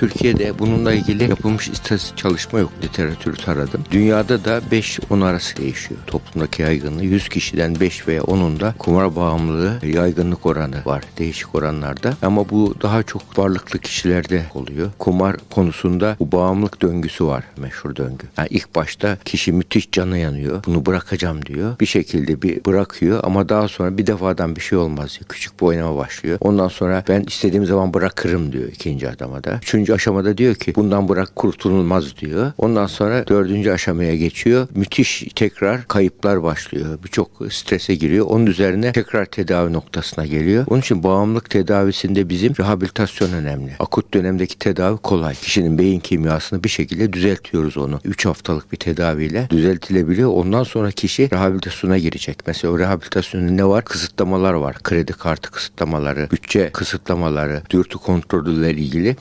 Türkiye'de bununla ilgili yapılmış istatistik çalışma yok. Literatürü taradım. Dünyada da 5-10 arası değişiyor. Toplumdaki yaygınlığı 100 kişiden 5 veya 10'unda kumar bağımlılığı yaygınlık oranı var değişik oranlarda. Ama bu daha çok varlıklı kişilerde oluyor. Kumar konusunda bu bağımlılık döngüsü var meşhur döngü. Yani ilk başta kişi müthiş canı yanıyor. Bunu bırakacağım diyor. Bir şekilde bir bırakıyor ama daha sonra bir defadan bir şey olmaz diyor. Küçük bir oynama başlıyor. Ondan sonra ben istediğim zaman bırakırım diyor ikinci adama da. Üçüncü aşamada diyor ki bundan bırak kurtululmaz diyor. Ondan sonra dördüncü aşamaya geçiyor. Müthiş tekrar kayıplar başlıyor. Birçok strese giriyor. Onun üzerine tekrar tedavi noktasına geliyor. Onun için bağımlılık tedavisinde bizim rehabilitasyon önemli. Akut dönemdeki tedavi kolay. Kişinin beyin kimyasını bir şekilde düzeltiyoruz onu. 3 haftalık bir tedaviyle düzeltilebiliyor. Ondan sonra kişi rehabilitasyona girecek. Mesela o rehabilitasyonda ne var? Kısıtlamalar var. Kredi kartı kısıtlamaları, bütçe kısıtlamaları, dürtü kontrolüyle ilgili